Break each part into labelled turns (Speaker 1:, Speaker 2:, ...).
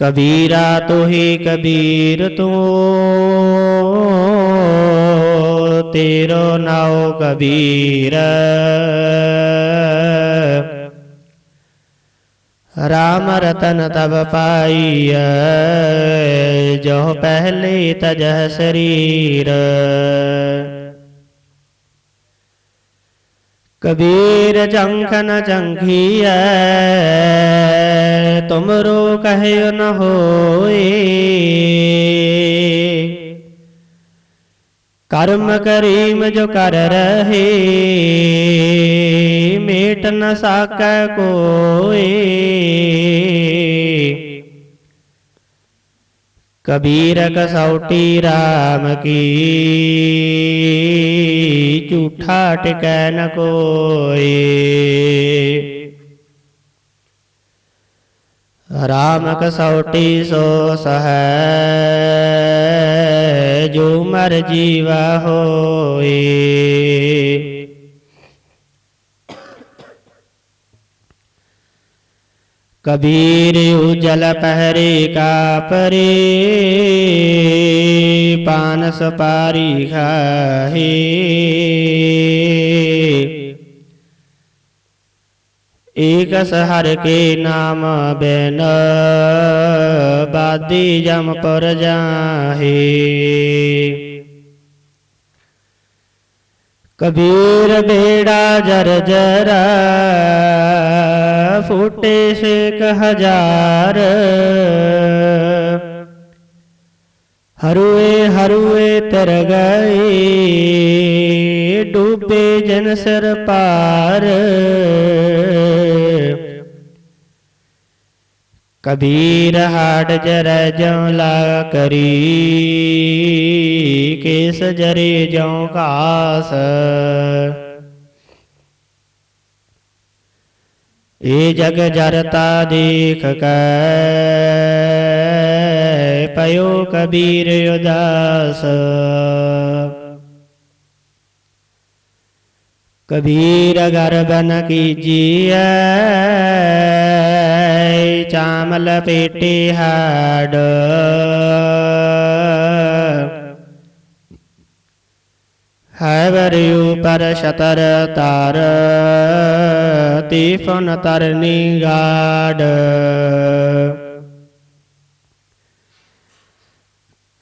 Speaker 1: कबीरा तो ही कबीर तू। तेरो नाव कबीर। राम रतन तब पाई जो पहले तजह शरीर। कबीर चंखन चंखिय तुमरो कहे न होए। कर्म करीम जो कर रहे, मेट न साक कोए। कबीर कसौटी राम की, झूठा टिकै न कोई राम कसौटी सो सह, जो मर जीवा हो कबीर उजल पहरे का परे पान सपारी खाहे। एक सहर के नाम बेन बादी जम पर जाहे। कबीर बेड़ा जर जरा फूटे से हज़ार। हरुए हरुए तर गए, डूबे जन सर पार। कबीर हाड जर जौला करी, केस जरे जौ कास। ए जग जरता देख कर पयो कबीर उदास। कबीर गर्भन कीजिए चामल पेटे हाड हैवरयु पर शतर तार तीफन तरनी गाड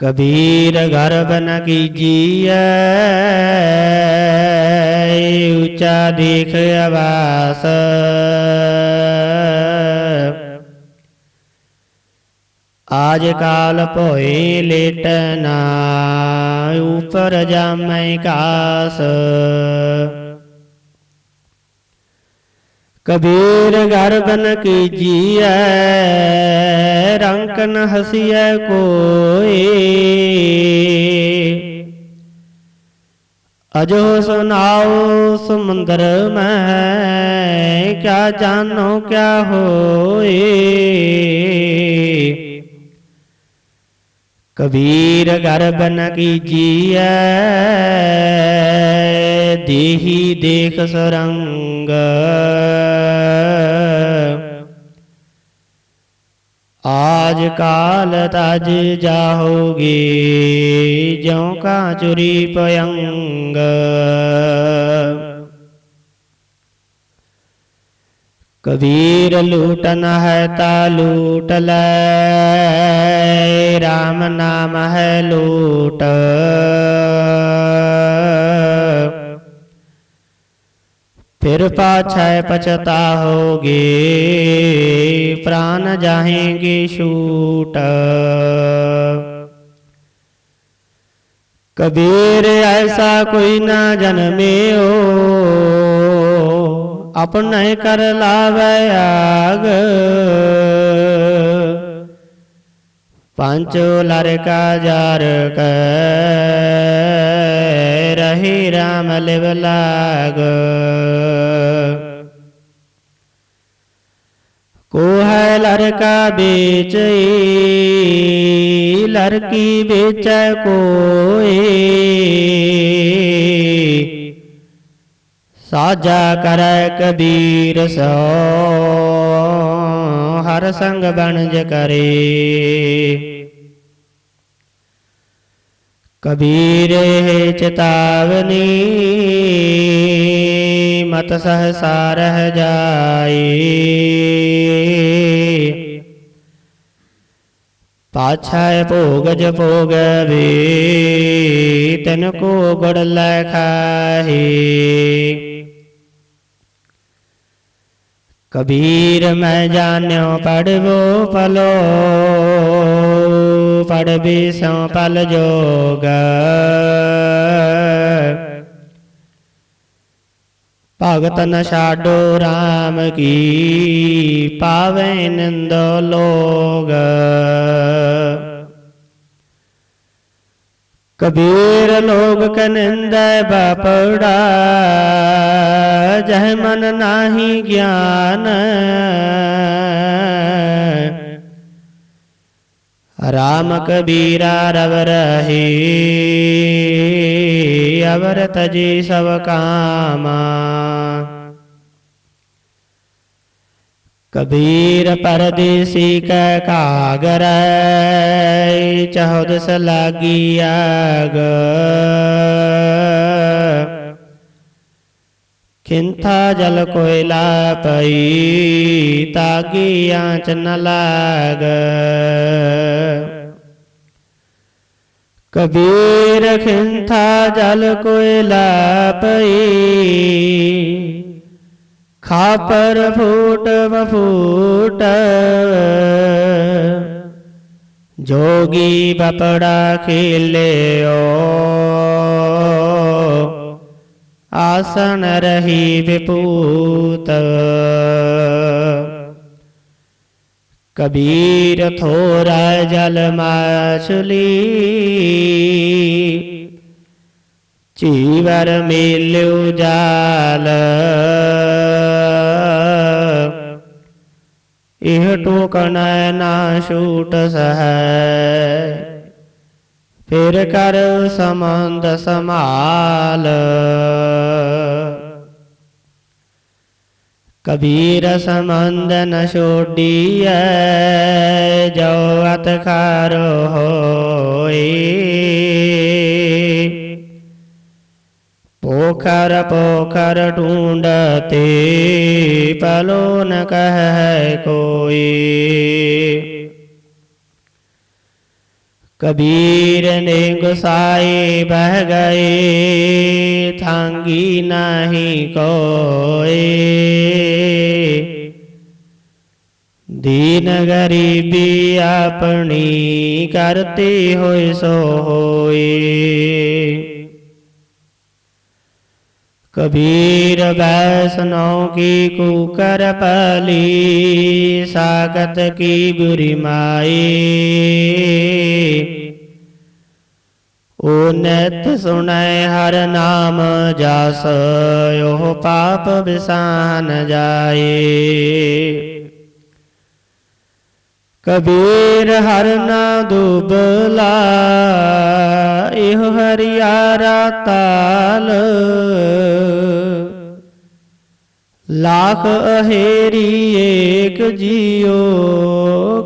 Speaker 1: कबीर गर्भ न कीजिए ऊँचा देख आवास आज काल पोए लेटना, ऊपर जामै कास। कबीर गर्भन कीजिए रंक न हसिय कोई। अजो सुनाओ समुंदर में, क्या जानो क्या होए कबीर गर्भ न कीजिए देही देख सुरंग। आज काल तज जाओगे ज्यों का चुरी पयंग। कबीर लूटन है ता लूट ले। राम नाम है, लूट। फिर पाछय पछता होगे, प्राण जाएँगे छूट। कबीर ऐसा कोई ना जन्मे हो अपने कर लावे आग। पांचो लड़का जार रही राम लिव लाग। को है लड़का बेच लड़की बेच कोई। ਸਾਜਾ ਕਰੈ ਕਬੀਰ ਸੋ, ਹਰ ਸੰਗ ਬਣਜ ਕਰੇ। ਕਬੀਰ ਹੈ ਚਿਤਾਵਨੀ, ਮਤ ਸਹਸਾ ਰਹਿ ਜਾਏ ਪਾਛੈ ਭੋਗਜ ਭੋਗ ਵੇ, ਤਨ ਕੋ ਗੁੜ ਲੈ ਖਾਹੀ। ਕਬੀਰ ਮੈਂ ਜਾਣਿਓ ਪੜਵੋ ਪਲੋ ਪੜਬੀ ਸੋ ਪਲ ਜੋਗ। ਭਗਤ ਨ ਛਾਡੋ RAM ਕੀ, ਪਾਵੇ ਨਿੰਦ ਲੋਗ। कबीर लोग कनिंद बापड़ा, जह मन नाही ज्ञान। राम कबीरा रव रही, अवर तजी सब कामा। ਕਬੀਰ ਪਰਦੇਸੀ ਕੈ ਕਾਗਰ ਚਹੁਦਸ ਲਾਗੀ ਆਗ। ਖਿੰਥਾ ਜਲ ਕੋਇਲਾ ਪਈ ਤਾਗੀ ਆਂਚ ਨ ਲਾਗ। ਕਬੀਰ ਖਿੰਥਾ ਜਲ ਕੋਇਲਾ ਪਈ ਖਾਪਰ ਫੂਟ ਵਫੂਟ। ਜੋਗੀ ਬਪੜਾ ਖੇਲਿਓ। ਆਸਨ ਰਹੀ ਵਿਪੂਤ। ਕਬੀਰ ਥੋਰਾ ਜਲ ਮਾਛਲੀ। ਚੀਵਰ ਮੇਲਿਓ ਜਾਲ। ਇਹ ਟੋਕਣ ਨਾ ਛੂਟ ਸਹੈ। ਫਿਰ ਕਰ ਸਮੰਦ ਸਮਾਲ ਕਬੀਰ ਸਮੰਦ ਨ ਛੋਡੀਐ ਜੋ ਅਤ ਖਾਰ ਹੋਏ पोखर पोखर ढूंढते पलो न कह है कोई। कबीर ने गुसाए बह गए, थांगी नहीं कोई। दीन गरीबी अपनी करते होए सो होए कबीर वैष्णव की कुकर पली सागत की बुरी माई ओ नित सुनै हर नाम जास ओह पाप बिसान जाए ਕਬੀਰ ਹਰ ਨਾ ਦੁਬਲਾ ਇਹੋ ਹਰਿਆਰਾ ਤਾਲ। ਲਾਖ ਅਹੇਰੀ ਏਕ ਜੀਓ,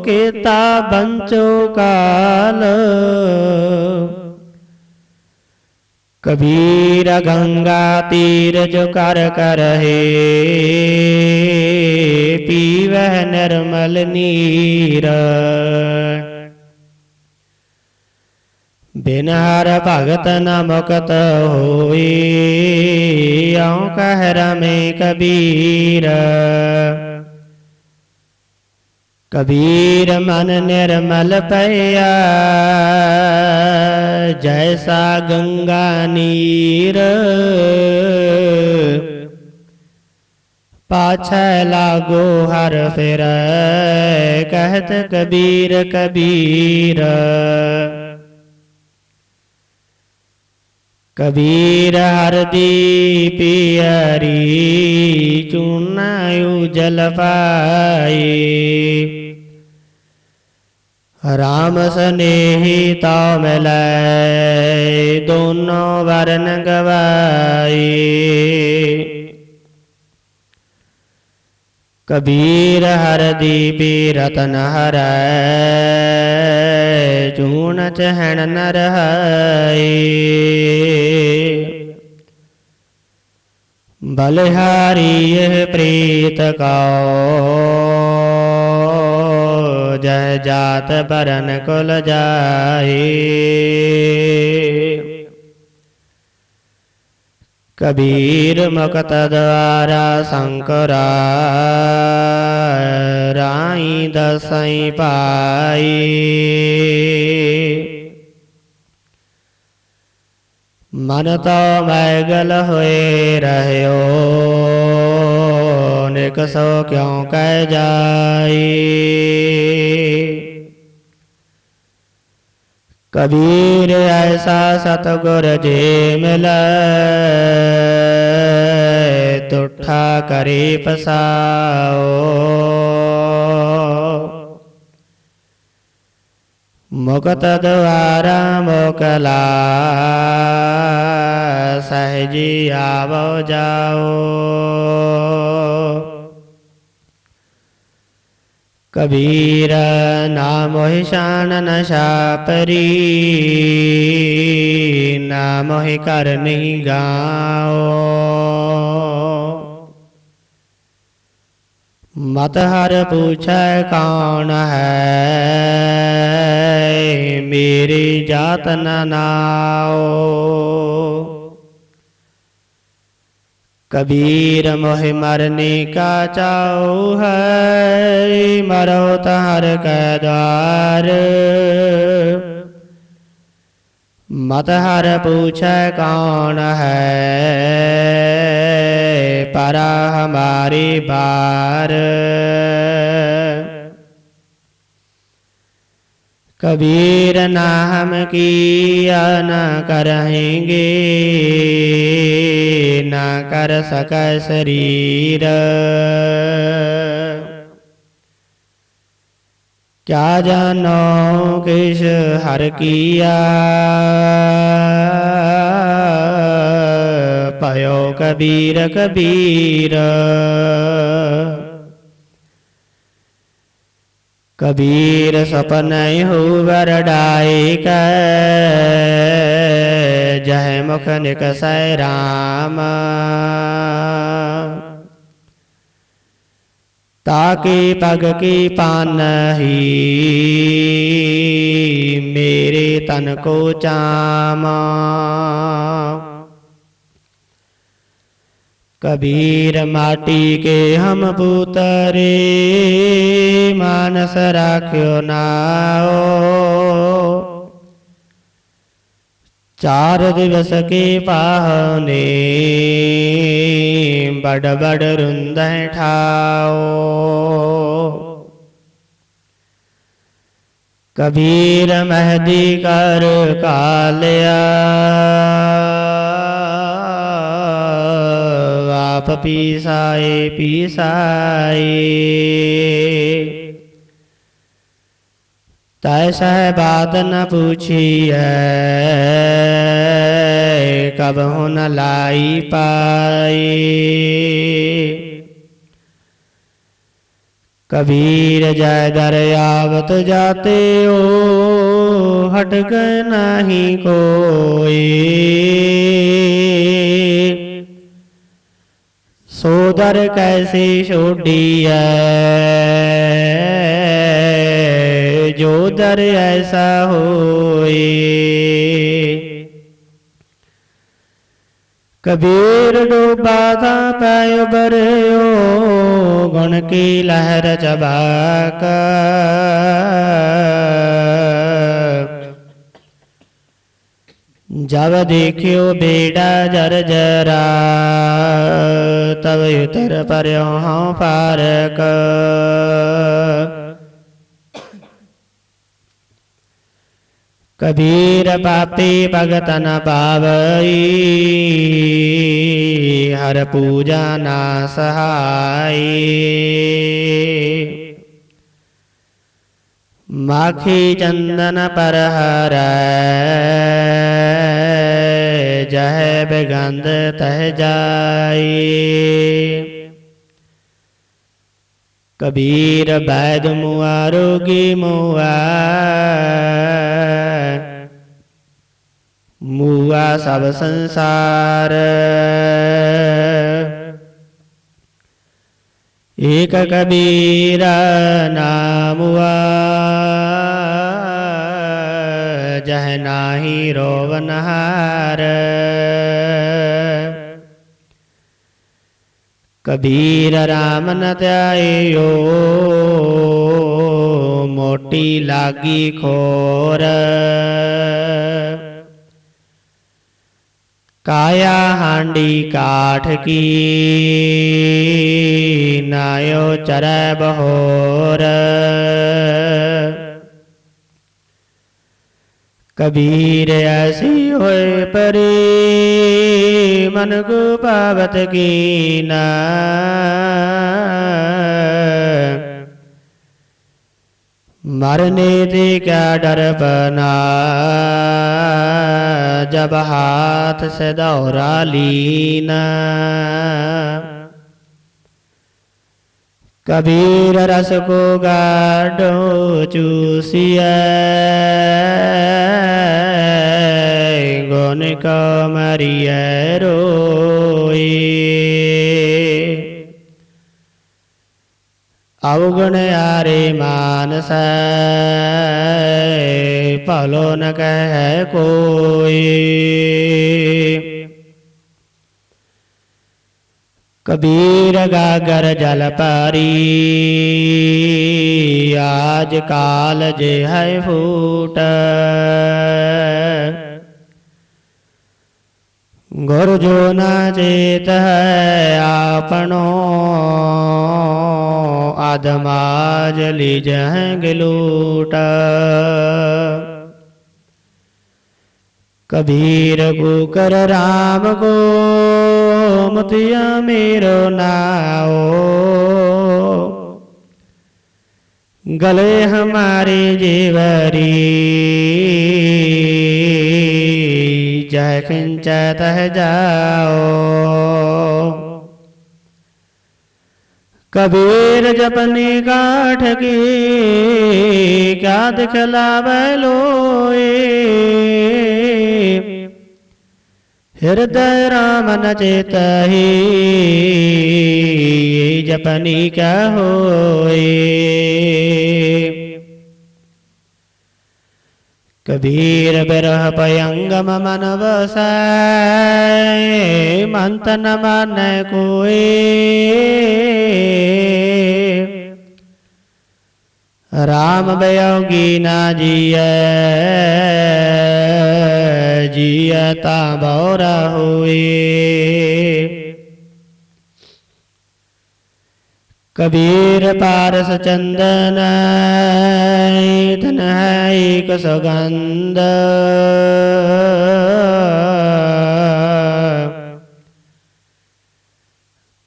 Speaker 1: ਕੇਤਾ ਬੰਚੋ ਕਾਲ। ਕਬੀਰ ਗੰਗਾ ਤੀਰ ਜੋ ਕਰ ਕਰਹੇ ਪੀਵਹਿ ਨਿਰਮਲ ਨੀਰ। ਬਿਨ ਹਰ ਭਗਤ ਨ ਮੁਕਤ ਹੋਈ, ਆਉ ਕਹਿ ਰਮੇ ਕਬੀਰ। ਕਬੀਰ ਮਨ ਨਿਰਮਲ ਪਈਆ ਜੈਸਾ ਗੰਗਾ ਨੀਰ। पाछै लागो हर फिर कहत कबीर कबीर कबीर हर दीपियरी चूनायु जलपाई ਰਾਮ ਸਨੇਹੀ ਤਾ ਮਿਲੈ ਦੋਨੋਂ ਵਰਨ ਗਵਾਈ कबीर हर दीपी रतन हर चून चहन नर बलिहारी प्रीत कौ जय जात बरन कुल जाए। कबीर मुक्त द्वारा शंकरा राई दसई पाई मन तो मैगल हुए रहो निक सो क्यों कह जाई कबीर ऐसा सतगुर जे मिल तुठा करे पसाओ मुकत द्वारा मोकला सहजी आवो जाओ कबीर नाम शान नशा परी, नाम कर नहीं गाओ। मत हर पूछ कौन है, मेरी जात न नाओ। कबीर मोह मरने का चाओ है मरो तहर के द्वार। मत हर पूछ कौन है, परा हमारी बार। कबीर ना हम किया न करेंगे ना कर सक शरीर क्या जानो किस हर किया पयो कबीर कबीर सपन हो बरडाए जय मुख निक राम। ताकि पग की पान ही, मेरे तन को चामा। कबीर माटी के हम पुतरे, मानस राख्यो नाओ। चार दिवस के पाहने, बड़ बड़ रुंद ठाओ। कबीर महदी कर कालिया। आप पीसाए पीसाए तैसा बात न पूछी है कब हो न लाई पाई कबीर जय दरियावत जाते हो हट गए नहीं कोई सोदर कैसे छोड़िया जो दर ऐसा होए कबीर डूबा था पायो बरयो गुण की लहर चबाका जब देखियो बेड़ा जर जरा, तब उतर पर पारक कबीर पापी भगत न पावई हर पूजा ना सहाय माखी चंदन पर हर जह बेगंध तह जाई। कबीर वैद मुआ रोगी मुआ। मुआ सब संसार। एक कबीर नामुआ जह नाही रोवनहार कबीर राम न त्यायो, मोटी लागी खोर। काया हांडी काठ की, नायो चर बहोर कबीर ऐसी होए परी, मन को पावत की न। मरने से क्या डर बना, जब हाथ से दौरा लीना। कबीर रस को गाडो चूसिया गुण को मरिय रोए अवगुण आरे मानस पलो न कह कोई। कबीर गागर जल पारी। आज काल जे है फूट। गुरु जो न चेत है आपनो आदमाज लीज लूट। कबीर को कर राम को मेरो नाओ। गले हमारे जेवरी। जय खिंच जाओ। कबीर जपनी काठ की, क्या दिखला बलोए हृदय राम न चेत ही जपनी क्या होए कबीर बिरह पयंगम मन बसाए मंत न मन कोई राम बयोगी ना जिय जियता बौरा हुए। कबीर पारस चंदन, धन है एक सुगंध।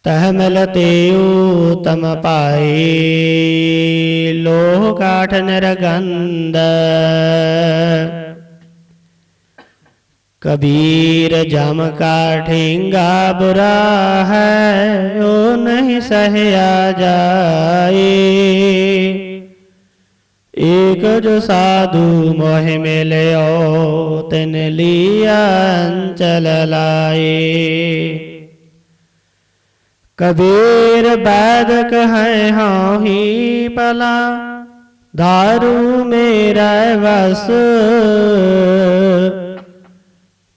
Speaker 1: तह मिलते तम पाए, लोह काठ नरगंध कबीर जम का ठेंगा बुरा है, ओ नहीं सहया जाए। एक जो साधु मोह मिले, ओ तिन लिया अंचल लाए। कबीर बैद कहे हाँ ही पला, दारू मेरा वस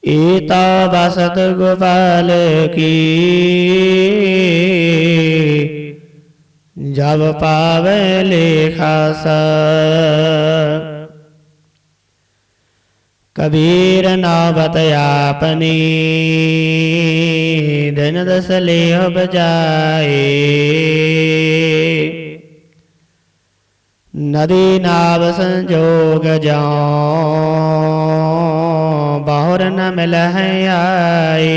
Speaker 1: ईता बसत गोपाल की जब पावे लेखा सा। कबीर नावत आपनी दिन दस ले बजाए। नदी नाव संजोग जाओ। बहुर न मिल आए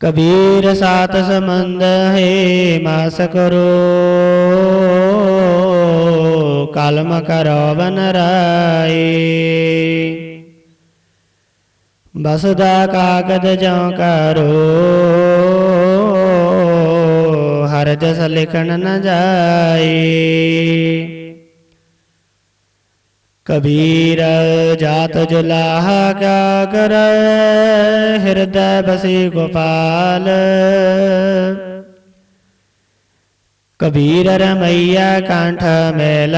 Speaker 1: कबीर सात संबंध है, मास करो। कलम करो बन राय बसुदा कागद जो करो। हर जस लिखन न जाए। कबीर जात जुलाह क्या कर हृदय बसी गोपाल। कबीर रमैया कांठ मेल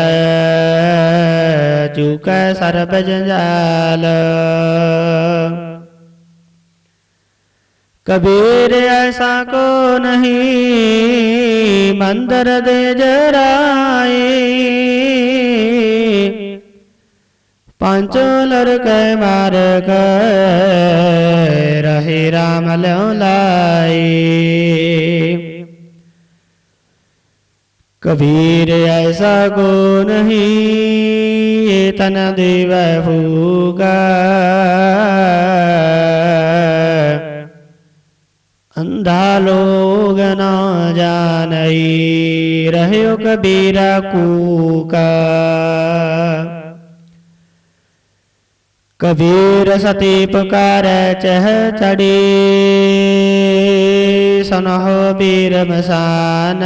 Speaker 1: चूक सरब जंजाल कबीर ऐसा को नहीं, मंदिर दे जराए पाँचों लड़के मार रहे राम लाए कबीर ऐसा को नहीं तन देव भूगा। अंधा लोग न जानई, रहो कबीरा कूका। कबीर सती पुकार चह चढ़ी सुनहो बीर मसान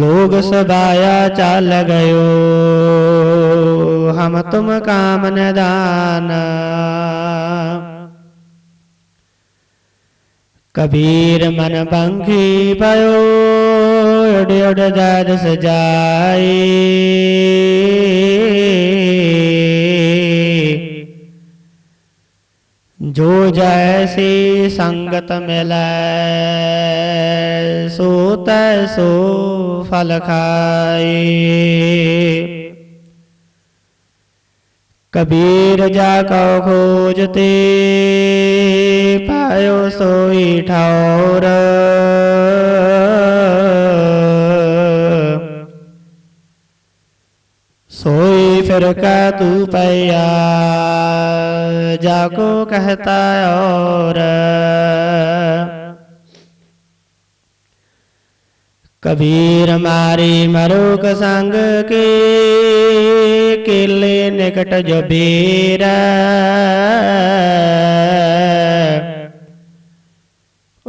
Speaker 1: लोग सबाया चाल गयो हम तुम काम दान कबीर मन पंखी पयो उड़ उड़ दाद सजाए जो जैसी संगत मिले सो तैसो फल खाए कबीर जा जाको खोजते, पायो सोई ठौर। सोई फिर का तू पैया जाको कहता और कबीर मारी मरुक संग के केले निकट जो बेरा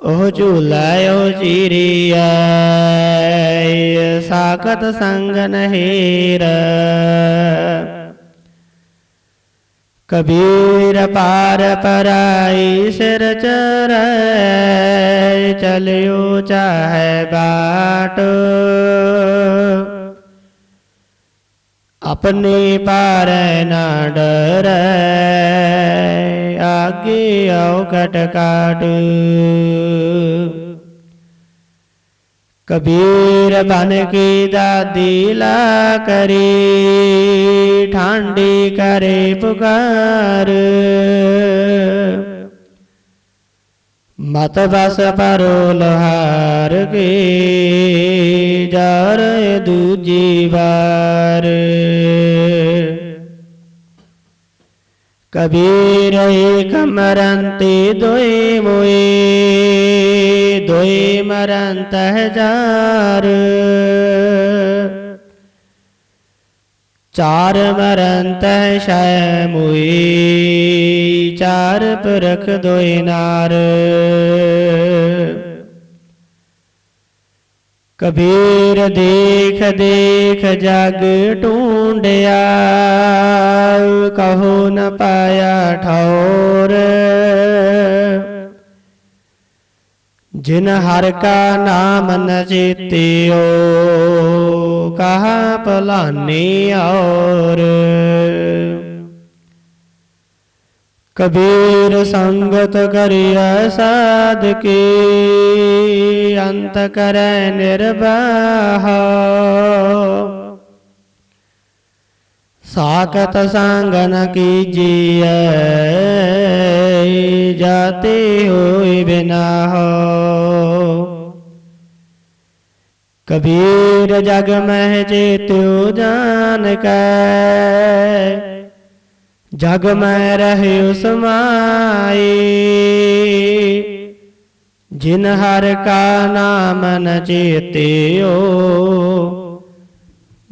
Speaker 1: ओ झूलायो चिरिया साकत संग नहेर। कबीर पार पराई सिर चर, चलियो चाहे बाट। अपने पार न डर आगे आओ कट काट कबीर बन की दादी ला करी, ठांडी करे पुकार। मत बस परो लोहार के जार दूजी बार। कबीर एक मरंती दोई मोए दोई मरंत हज़ार। चार मरंत शय चार परख दोई नार। कबीर देख देख जग ढूंढया कहो न पाया ठौर जिन हर का नाम न चेतियो कहा पलानी और कबीर संगत करिया साध के अंत कर निर्वाह। साकत संग न कीजिए जाते हो बिना हो कबीर जग में जेत्यो जान के जग में रहे समाए जिन हर का नाम न चेत्यो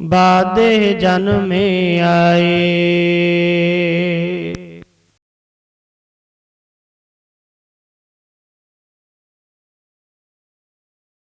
Speaker 1: बादे जन्म में आए